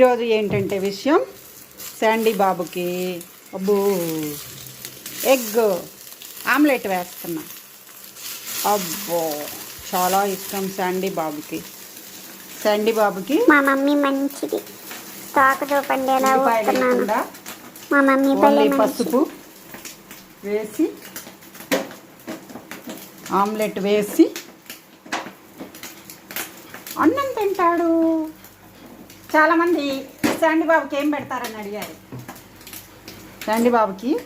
ఈరోజు ఏంటంటే విషయం? శాండీ బాబుకి. అబ్బో. ఎగ్ ఆమ్లెట్ వేస్తున్నా. అబ్బో. చాలా ఇష్టం శాండీ బాబుకి. శాండీ బాబుకి మా మమ్మీ మంచిది. తోక చూపండి మా మమ్మీ ఓన్లీ. పసుపు వేసి ఆమ్లెట్ వేసి అన్నం తింటాడు. చాలామంది శాండీ బాబుకి ఏం పెడతారని అడిగారు. శాండీ బాబుకి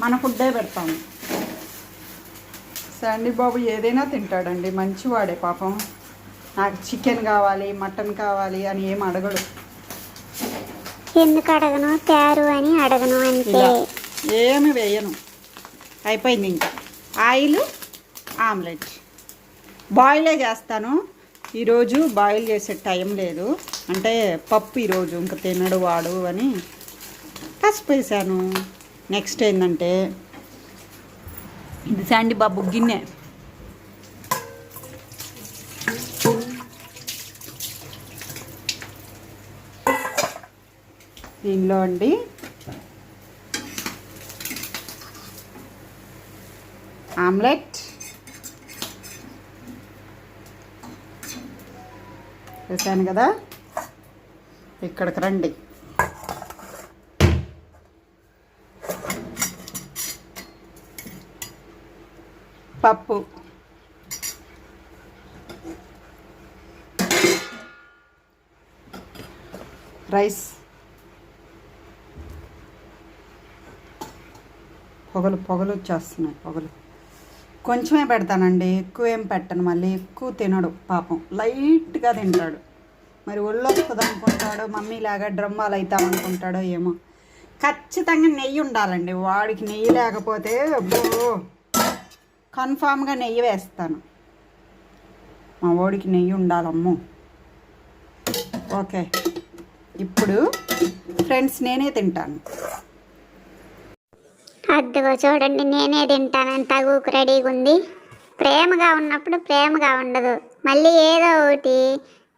మన ఫుడ్డే పెడతాము. శాండీ బాబు ఏదైనా తింటాడండి మంచివాడే పాపం. నాకు చికెన్ కావాలి మటన్ కావాలి అని ఏం అడగడు. ఎందుకు అడగను? తయారు అని అడగను ఇలా ఏమి వేయను. అయిపోయింది ఇంకా. Oil omelette. బాయిలే చేస్తాను. ఈరోజు బాయిల్ చేసే టైం లేదు. అంటే పప్పు ఈరోజు ఇంకా తినడు వాడు అని పసుపు వేసాను. నెక్స్ట్ ఏంటంటే ఇది శాండి బాబు గిన్నె. దీనిలో అండి ఆమ్లెట్ వేసాను కదా. ఇక్కడికి రండి. పప్పు. రైస్. పొగలు పొగలు వచ్చేస్తున్నాయి పొగలు. కొంచెమే పెడతానండి ఎక్కువ ఏం పెట్టను మళ్ళీ ఎక్కువ తినడు పాపం. లైట్గా తింటాడు. మరి ఒళ్ళు వస్తుంది మమ్మీ లాగా డ్రమ్మాలు అవుతాం అనుకుంటాడో ఏమో. ఖచ్చితంగా నెయ్యి ఉండాలండి. వాడికి నెయ్యి లేకపోతే అబ్బో! కన్ఫామ్గా నెయ్యి వేస్తాను. మా వాడికి నెయ్యి ఉండాలమ్ము. ఓకే. ఇప్పుడు ఫ్రెండ్స్ నేనే తింటాను. అద్దుగో చూడండి నేనే తింటానంత ఊకు రెడీగా ఉంది. ప్రేమగా ఉన్నప్పుడు ప్రేమగా ఉండదు. మళ్ళీ ఏదో ఒకటి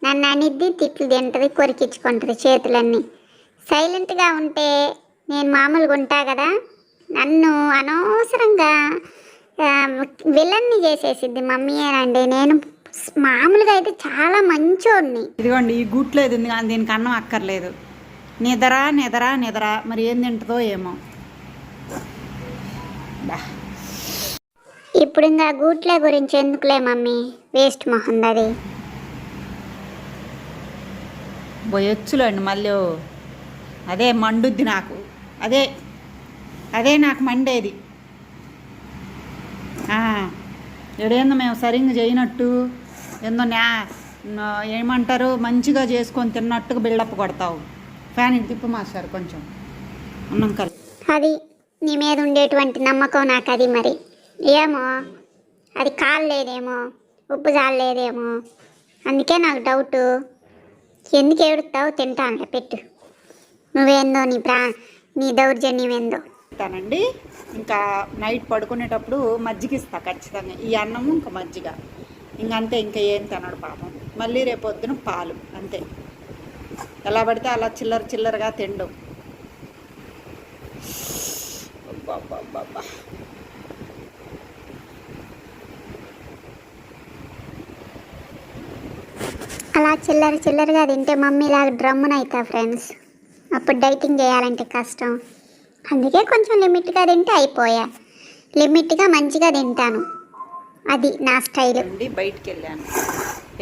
నన్ను అనిద్ది తిట్లు తింటుంది కొరికించుకుంటుంది చేతులన్నీ. సైలెంట్గా ఉంటే నేను మామూలుగా ఉంటా కదా? నన్ను అనవసరంగా విలన్ని చేసేసిద్ది మమ్మీయేనండి నేను మామూలుగా అయితే చాలా మంచోడిని. ఇదిగోండి ఈ గుట్లో ఇది ఉంది కానీ దీనికి అన్నం అక్కర్లేదు. నిద్ర నిద్ర నిద్ర. మరి ఏం తింటుందో ఏమో. బా. ఇప్పుడు ఇంకా గూట్ల గురించి ఎందుకులే మమ్మీ? వేస్ట్ మొహం అది పోయొచ్చులేండి మళ్ళీ అదే మండుద్ది నాకు. అదే అదే నాకు మండేది. ఆ, ఏడేందో మేము సరిగ్గా చేయనట్టు ఏందో నా- ఏమంటారు మంచిగా చేసుకొని తిన్నట్టుగా బిల్డప్ కొడతావు. ఫ్యాన్ ఇటు తిప్పు మాస్టర్ కొంచెం. అన్నం కలిపి అది నీ మీద ఉండేటువంటి నమ్మకం నాకు అది మరి. ఏమో అది కాలేదేమో ఉప్పు చాలేదేమో అందుకే నాకు డౌటు. ఎందుకు ఏడుస్తావు? తింటానులే పెట్టు. నువ్వేందో నీ ప్రా నీ దౌర్జన్యం ఏందో ఇస్తానండి ఇంకా నైట్ పడుకునేటప్పుడు మజ్జిగ ఇస్తా ఖచ్చితంగా. ఈ అన్నము ఇంకా మజ్జిగ. ఇంకంతే ఇంకా ఏం తినడు పాపం. మళ్ళీ రేపు పొద్దున పాలు అంతే. ఎలా పడితే అలా చిల్లర చిల్లరగా తిండు. అబ్బబ్బబ్బబ్బా. అలా చిల్లర చిల్లరగా తింటే మమ్మీ లాగా డ్రమ్మున అవుతా ఫ్రెండ్స్ అప్పుడు డైటింగ్ చేయాలంటే కష్టం. అందుకే కొంచెం లిమిట్గా తింటే అయిపోయా. లిమిట్గా మంచిగా తింటాను. అది నా స్టైల్. అండి బయటికి వెళ్ళాను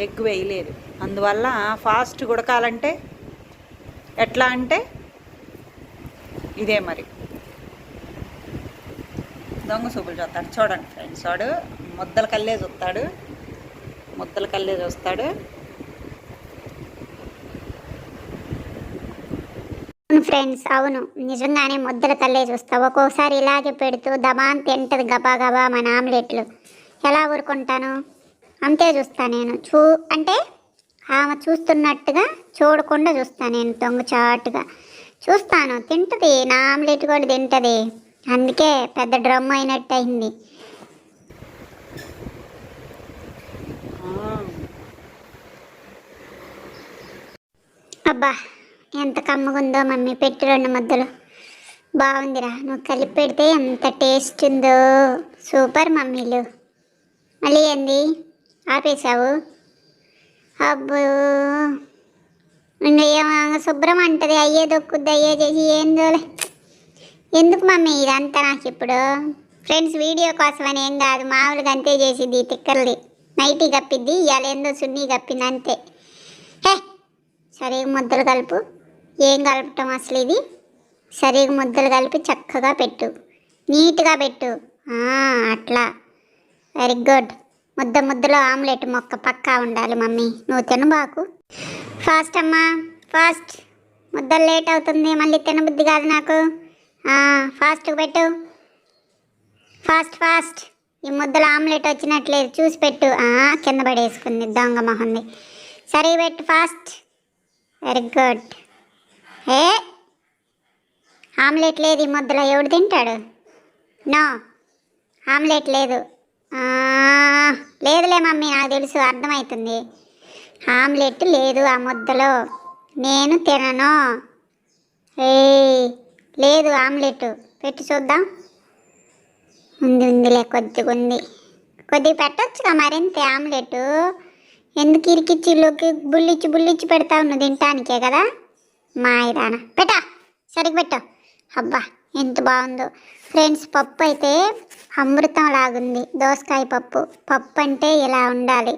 ఎగ్ వేయలేదు. అందువల్ల ఫాస్ట్ ఉడకాలంటే ఎట్లా అంటే ఇదే మరి. దొంగ చూపులు చూస్తాడు. చూడండి ఫ్రెండ్స్ వాడు ముద్దల కల్లే చూస్తాడు. ముద్దల కల్లే చూస్తాడు. అవును ఫ్రెండ్స్ అవును. నిజంగానే ముద్దల తల్లే చూస్తావు. ఒక్కోసారి ఇలాగే పెడుతూ దబాన్ తింటది గబా గబా మన ఆమ్లెట్లు. ఎలా ఊరుకుంటాను? అంతే చూస్తా నేను. చూ అంటే ఆమె చూస్తున్నట్టుగా చూడకుండా చూస్తాను నేను దొంగ చాటుగా. చూస్తాను తింటది. నా ఆమ్లెట్ కూడా తింటది. అందుకే పెద్ద డ్రమ్ అయినట్టు అయింది. అబ్బా ఎంత కమ్మగుందో మమ్మీ పెట్టి రెండు ముద్దలు బాగుందిరా నువ్వు కలిపి పెడితే ఎంత టేస్ట్ ఉందో. సూపర్ మమ్మీలు. మళ్ళీ ఏంది? ఆపేశావు? అబ్బో. ఇంకా ఏమో శుభ్రం అంటది అయ్యే దొక్కుద్ది అయ్యే చేసి ఏం చూడలే ఎందుకు మమ్మీ ఇదంతా నాకు ఇప్పుడు? ఫ్రెండ్స్ వీడియో కోసం అని ఏం కాదు మామూలుగా అంతే చేసిద్ది ఈ తిక్కర్ది నైటీ కప్పిద్ది ఇవాళ ఏందో సున్నీ కప్పింది అంతే. హే సరిగా ముద్దలు కలుపు. ఏం కలపటం అసలు ఇది? సరిగా ముద్దలు కలిపి చక్కగా పెట్టు. నీట్గా పెట్టు. అట్లా. వెరీ గుడ్ ముద్ద ముద్దలో ఆమ్లెట్ మొక్క పక్కా ఉండాలి మమ్మీ. నువ్వు తినబాకు ఫాస్ట్ అమ్మా ఫాస్ట్ ముద్దలు లేట్ అవుతుంది మళ్ళీ తినబుద్ధి కాదు నాకు. ఫాస్ట్ పెట్టు. ఫాస్ట్ ఫాస్ట్ ఈ ముద్దల ఆమ్లెట్ వచ్చినట్లేదు. చూసి పెట్టు. కింద పడేసుకుంది. దొంగ మొహంది సరే పెట్టు ఫాస్ట్ వెరీ గుడ్ ఏ? ఆమ్లెట్ లేదు ఈ ముద్దలో. ఎవడు తింటాడు? నో. ఆమ్లెట్ లేదు. లేదులే మమ్మీ నాకు తెలుసు. అర్థమవుతుంది ఆమ్లెట్ లేదు ఆ ముద్దలో. నేను తినను. ఏ లేదు ఆమ్లెట్. పెట్టి చూద్దాం. ఉంది ఉందిలే కొద్దిగా ఉంది. కొద్దిగా పెట్టొచ్చుగా మరింత ఆమ్లెట్. ఎందుకు ఇరికిచ్చిలోకి బుల్లిచ్చి బుల్లిచ్చి పెడతా నువ్వు తినటానికే కదా? మాయిదాన. పెట్టా సరిగ్గా పెట్టావు అబ్బా ఎంత బాగుందో. ఫ్రెండ్స్ పప్పు అయితే అమృతం లాగుంది. దోసకాయ పప్పు. పప్పు అంటే ఇలా ఉండాలి.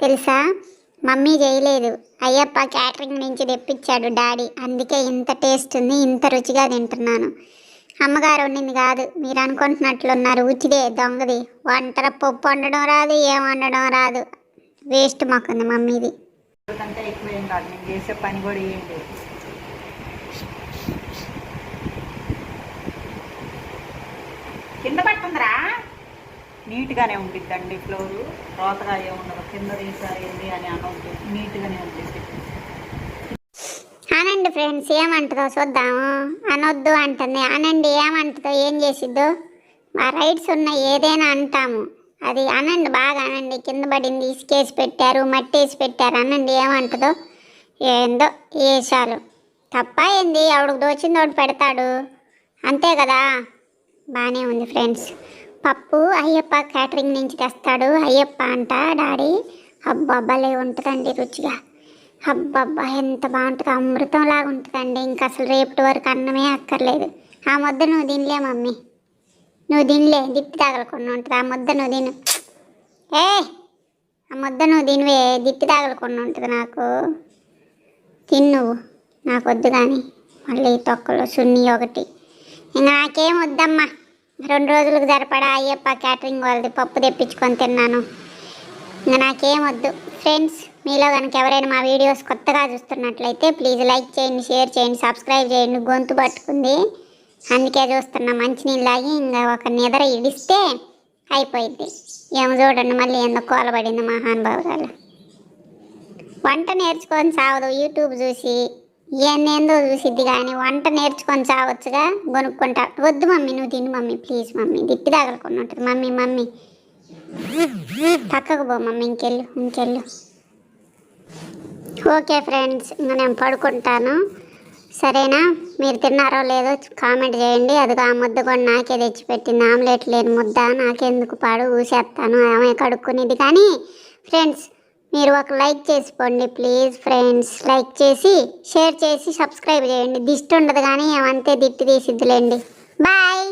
తెలుసా? మమ్మీ చేయలేదు. అయ్యప్ప క్యాటరింగ్ నుంచి తెప్పించాడు డాడీ. అందుకే ఇంత టేస్ట్ ఉంది ఇంత రుచిగా తింటున్నాను. అమ్మగారు వండింది కాదు మీరు అనుకుంటున్నట్లున్నారు. ఉచిదే దొంగది. వంటర పప్పు వండడం రాదు ఏం వండడం రాదు. వేస్ట్ మాకుంది మమ్మీది. కాదు నేను చేసే పని కూడా ఏం లేదు. కింద పట్టుందిరా నీట్గానే ఉండిద్దండి ఫ్లోరు. రోతగా ఏముండదు కింద తీసారింది అని అనవద్దు నీట్గానే ఉంటుంది అనండి ఫ్రెండ్స్ ఏమంటుందో చూద్దాము అనొద్దు అంటుంది. అనండి ఏమంటుందో ఏం చేసిద్దో? మా రైట్స్ ఉన్న ఏదైనా అంటాము. అది అనండి బాగా అనండి. కింద పడింది ఇసుకేసి పెట్టారు మట్టి వేసి పెట్టారు. అనండి ఏమంటుందో? ఏందో? వేసాలు తప్ప ఏంది? ఆవిడకు దోచింది ఒకటి పెడతాడు. అంతే కదా? బాగానే ఉంది ఫ్రెండ్స్. పప్పు అయ్యప్ప క్యాటరింగ్ నుంచి తెస్తాడు. అయ్యప్ప అంట డాడీ అబ్బబ్బలే ఉంటుందండి రుచిగా. అబ్బబ్బా ఎంత బాగుంటుంది అమృతంలాగా ఉంటుందండి. ఇంకా అసలు రేపటి వరకు అన్నమే అక్కర్లేదు. ఆ ముద్ద నువ్వు తినలే మమ్మీ. నువ్వు తినలే దిట్టి తగలకుండా ఉంటుంది. ఆ ముద్ద నువ్వు తిను. ఏ ఆ ముద్ద నువ్వు తినవే దిట్టి తగలకుండా ఉంటుంది నాకు. తిను నువ్వు. నాకు వద్దు కానీ మళ్ళీ తొక్కలు సున్ని ఒకటి. ఇంకా నాకేం వద్దమ్మా. రెండు రోజులకు సరిపడా అయ్యప్ప క్యాటరింగ్ వాళ్ళది పప్పు తెప్పించుకొని తిన్నాను. ఇంకా నాకేం వద్దు. ఫ్రెండ్స్ మీలో కనుక ఎవరైనా మా వీడియోస్ కొత్తగా చూస్తున్నట్లయితే ప్లీజ్ లైక్ చేయండి షేర్ చేయండి సబ్స్క్రైబ్ చేయండి. గొంతు పట్టుకుంది. అందుకే చూస్తున్నా మంచినీళ్ళు తాగి ఇంకా ఒక నిద్ర ఇడిస్తే అయిపోయింది ఏమో చూడండి మళ్ళీ ఎందుకు కోలబడింది మహానుభావురాలు వంట నేర్చుకొని సావదు యూట్యూబ్ చూసి ఏందేందో చూసిద్ది కానీ వంట నేర్చుకొని చావచ్చుగా కొనుక్కుంటా వద్దు మమ్మీ నువ్వు తిను మమ్మీ ప్లీజ్ మమ్మీ. దిట్టి తగలకుండా ఉంటుంది. Mummy mummy. పక్కకు పో మమ్మీ ఇంకెళ్ళు ఇంకెళ్ళు. ఓకే ఫ్రెండ్స్ ఇంకా నేను పడుకుంటాను. సరేనా? మీరు తిన్నారో లేదో కామెంట్ చేయండి. అదిగా ఆ ముద్ద కూడా నాకే తెచ్చిపెట్టింది. ఆమ్లెట్ లేని ముద్ద. నాకెందుకు పాడు ఊసేస్తాను ఆమె కడుక్కునేది. కానీ ఫ్రెండ్స్ మీరు ఒక లైక్ చేసుకోండి ప్లీజ్ ఫ్రెండ్స్. లైక్ చేసి షేర్ చేసి సబ్స్క్రైబ్ చేయండి. దిష్టి ఉండదు కానీ ఏమంతే దిట్టి తీసిద్దులేండి. బాయ్.